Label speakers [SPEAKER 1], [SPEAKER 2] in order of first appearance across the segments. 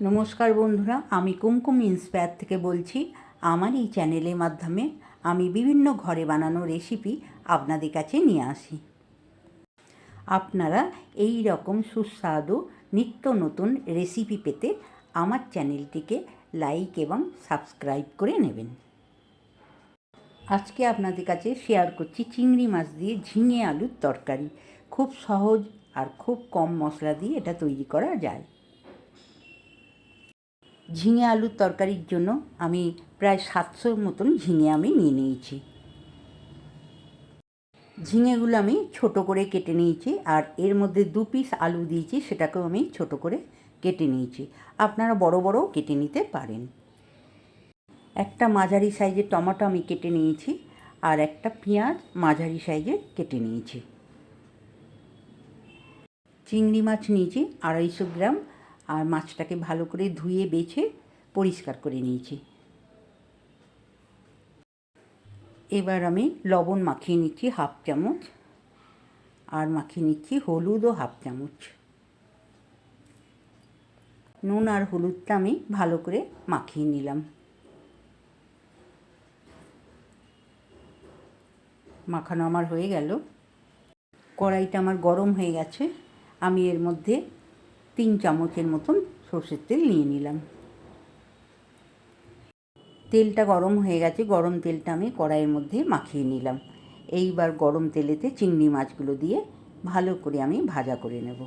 [SPEAKER 1] নমস্কার বন্ধুরা, আমি কুমকুম ইন্সপায়ার থেকে বলছি। আমার এই চ্যানেলের মাধ্যমে আমি বিভিন্ন ঘরে বানানো রেসিপি আপনাদের কাছে নিয়ে আসি। আপনারা এই রকম সুস্বাদু নিত্য নতুন রেসিপি পেতে আমার চ্যানেলটিকে লাইক এবং সাবস্ক্রাইব করে নেবেন। আজকে আপনাদের কাছে শেয়ার করছি চিংড়ি মাছ দিয়ে ঝিঙে আলুর তরকারি। খুব সহজ আর খুব কম মশলা দিয়ে এটা তৈরি করা যায়। ঝিঙে আলুর তরকারির জন্য আমি প্রায় সাতশোর মতন ঝিঙে আমি নিয়ে নিয়েছি। ঝিঙেগুলো আমি ছোট করে কেটে নিয়েছি আর এর মধ্যে দু পিস আলু দিয়েছি, সেটাকেও আমি ছোট করে কেটে নিয়েছি। আপনারা বড় বড়ও কেটে নিতে পারেন। একটা মাঝারি সাইজের টমেটো আমি কেটে নিয়েছি আর একটা পেঁয়াজ মাঝারি সাইজের কেটে নিয়েছি। চিংড়ি মাছ নিয়েছি, আড়াইশো গ্রাম আর মাছটাকে ভালো করে ধুয়ে, বেছে, পরিষ্কার করে নিয়েছি। এবার আমি লবণ মাখিয়ে নিচ্ছি হাফ চামচ আর মাখিয়ে নিচ্ছি হলুদও হাফ চামচ। নুন আর হলুদটা আমি ভালো করে মাখিয়ে নিলাম। মাখানো আমার হয়ে গেল। কড়াইটা আমার গরম হয়ে গেছে। আমি এর মধ্যে তিন চামচের মতন সর্ষের তেল নিয়ে নিলাম। তেলটা গরম হয়ে গেছে, গরম তেলটা আমি কড়াইয়ের মধ্যে মাখিয়ে নিলাম। এইবার গরম তেলেতে চিংড়ি মাছগুলো দিয়ে ভালো করে আমি ভাজা করে নেব।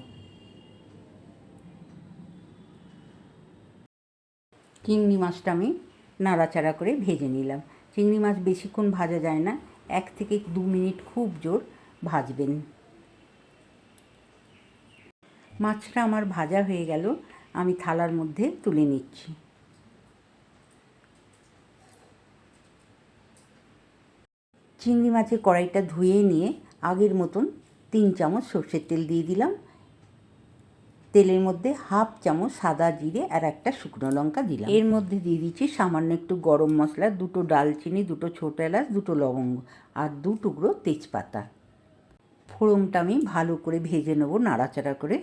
[SPEAKER 1] চিংড়ি মাছটা আমি নাড়াচাড়া করে ভেজে নিলাম। চিংড়ি মাছ বেশিক্ষণ ভাজা যায় না, এক থেকে দু মিনিট খুব জোর ভাজবেন। মাছটা আমার ভাজা হয়ে গেল, আমি থালার মধ্যে তুলে নিচ্ছি। চিংড়ি মাছের কড়াইটা ধুয়ে নিয়ে আগের মতন তিন চামচ সর্ষের তেল দিয়ে দিলাম। তেলের মধ্যে হাফ চামচ সাদা জিরে আর একটা শুকনো লঙ্কা দিলাম। এর মধ্যে দিয়ে দিচ্ছি সামান্য একটু গরম মশলা, দুটো ডালচিনি, দুটো ছোটো এলাচ, দুটো লবঙ্গ আর দু টুকরো তেজপাতা। ফোড়নটা আমি ভালো করে ভেজে নেব নাড়াচাড়া করে।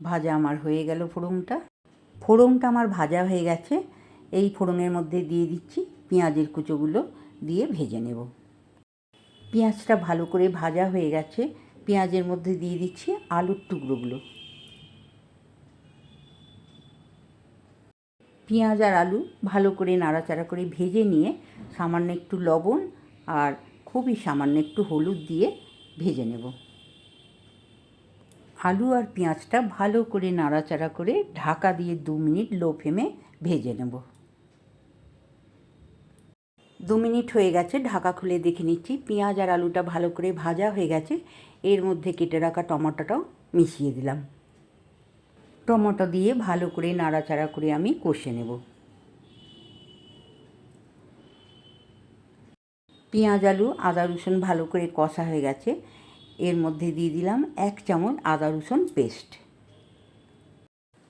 [SPEAKER 1] ভাজা আমার হয়ে গেল ফোড়নটা। ফোড়নটা আমার ভাজা হয়ে গেছে। এই ফোড়নের মধ্যে দিয়ে দিচ্ছি পেঁয়াজের কুচোগুলো দিয়ে ভেজে নেব। পেঁয়াজটা ভালো করে ভাজা হয়ে গেছে। পেঁয়াজের মধ্যে দিয়ে দিচ্ছি আলুর টুকরোগুলো। পেঁয়াজ আর আলু ভালো করে নাড়াচাড়া করে ভেজে নিয়ে সামান্য একটু লবণ আর খুবই সামান্য একটু হলুদ দিয়ে ভেজে নেব। আলু আর পেঁয়াজটা ভালো করে নাড়াচাড়া করে ঢাকা দিয়ে দু মিনিট লো ফ্লেমে ভেজে নেব। দু মিনিট হয়ে গেছে, ঢাকা খুলে দেখে নিচ্ছি। পেঁয়াজ আর আলুটা ভালো করে ভাজা হয়ে গেছে। এর মধ্যে কেটে রাখা টমাটোটাও মিশিয়ে দিলাম। টমেটো দিয়ে ভালো করে নাড়াচাড়া করে আমি কষে নেব। পেঁয়াজ, আলু, আদা, রসুন ভালো করে কষা হয়ে গেছে। এর মধ্যে দিয়ে দিলাম এক চামচ আদা রসুন পেস্ট।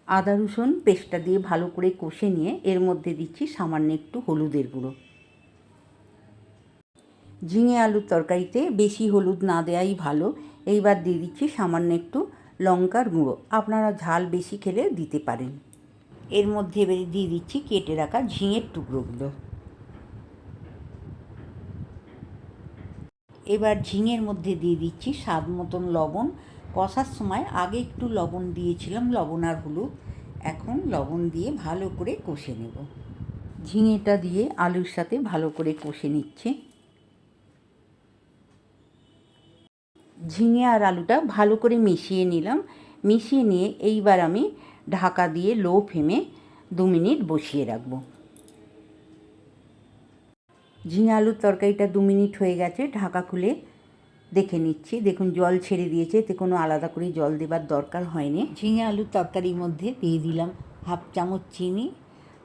[SPEAKER 1] আদা রসুন পেস্টটা দিয়ে ভালো করে কষে নিয়ে এর মধ্যে দিচ্ছি সামান্য একটু হলুদের গুঁড়ো। ঝিঙে আলুর তরকারিতে বেশি হলুদ না দেওয়াই ভালো। এইবার দিয়ে দিচ্ছি সামান্য একটু লঙ্কার গুঁড়ো। আপনারা ঝাল বেশি খেলে দিতে পারেন। এর মধ্যে এবারে দিয়ে দিচ্ছি কেটে রাখা ঝিঙের টুকরোগুলো। এবার ঝিঙের মধ্যে দিয়ে দিচ্ছি স্বাদ মতন লবণ। কষার সময় আগে একটু লবণ দিয়েছিলাম, লবণ আর হলুদ। এখন লবণ দিয়ে ভালো করে কষে নেব। ঝিঙেটা দিয়ে আলুর সাথে ভালো করে কষে নিচ্ছে। ঝিঙে আর আলুটা ভালো করে মিশিয়ে নিলাম। মিশিয়ে নিয়ে এইবার আমি ঢাকা দিয়ে লো ফ্লেমে দু মিনিট বসিয়ে রাখব। ঝিঙে আলুর তরকারিটা দু মিনিট হয়ে গেছে, ঢাকা খুলে দেখে নিচ্ছি। দেখুন, জল ছেড়ে দিয়েছে, এতে কোনো আলাদা করে জল দেবার দরকার হয়নি। ঝিঙে আলুর তরকারির মধ্যে দিয়ে দিলাম হাফ চামচ চিনি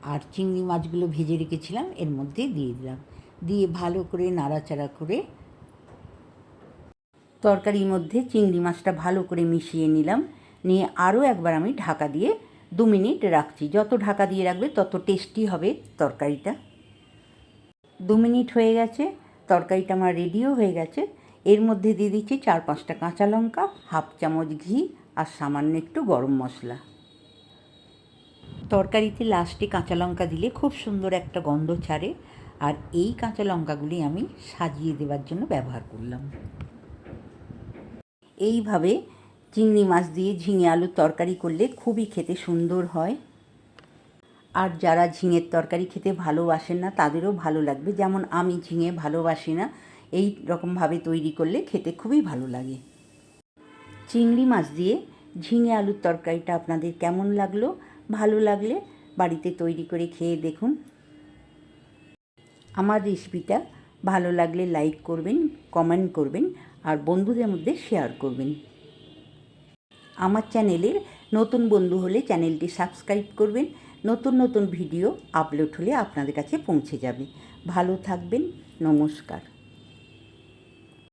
[SPEAKER 1] আর চিংড়ি মাছগুলো ভেজে রেখেছিলাম, এর মধ্যে দিয়ে দিলাম। দিয়ে ভালো করে নাড়াচাড়া করে তরকারির মধ্যে চিংড়ি মাছটা ভালো করে মিশিয়ে নিলাম। নিয়ে আরও একবার আমি ঢাকা দিয়ে দু মিনিট রাখছি। যত ঢাকা দিয়ে রাখবে, তত টেস্টি হবে তরকারিটা। দু মিনিট হয়ে গেছে, তরকারিটা আমার রেডিও হয়ে গেছে। এর মধ্যে দিয়ে দিচ্ছি চার পাঁচটা কাঁচা লঙ্কা, হাফ চামচ ঘি আর সামান্য একটু গরম মশলা। তরকারিতে লাস্টে কাঁচা লঙ্কা দিলে খুব সুন্দর একটা গন্ধ ছাড়ে আর এই কাঁচা লঙ্কাগুলি আমি সাজিয়ে দেওয়ার জন্য ব্যবহার করলাম। এইভাবে চিংড়ি মাছ দিয়ে ঝিঙে আলুর তরকারি করলে খুবই খেতে সুন্দর হয়। আর যারা ঝিঙের তরকারি খেতে ভালোবাসেন না, তাদেরও ভালো লাগবে। যেমন আমি ঝিঙে ভালোবাসি না, এই রকমভাবে তৈরি করলে খেতে খুবই ভালো লাগে। চিংড়ি মাছ দিয়ে ঝিঙে আলুর তরকারিটা আপনাদের কেমন লাগল? ভালো লাগলে বাড়িতে তৈরি করে খেয়ে দেখুন। আমার রেসিপিটা ভালো লাগলে লাইক করবেন, কমেন্ট করবেন আর বন্ধুদের মধ্যে শেয়ার করবেন। আমার চ্যানেলের নতুন বন্ধু হলে চ্যানেলটি সাবস্ক্রাইব করবেন। নতুন নতুন ভিডিও আপলোড হলে আপনাদের কাছে পৌঁছে যাবে। ভালো থাকবেন নমস্কার।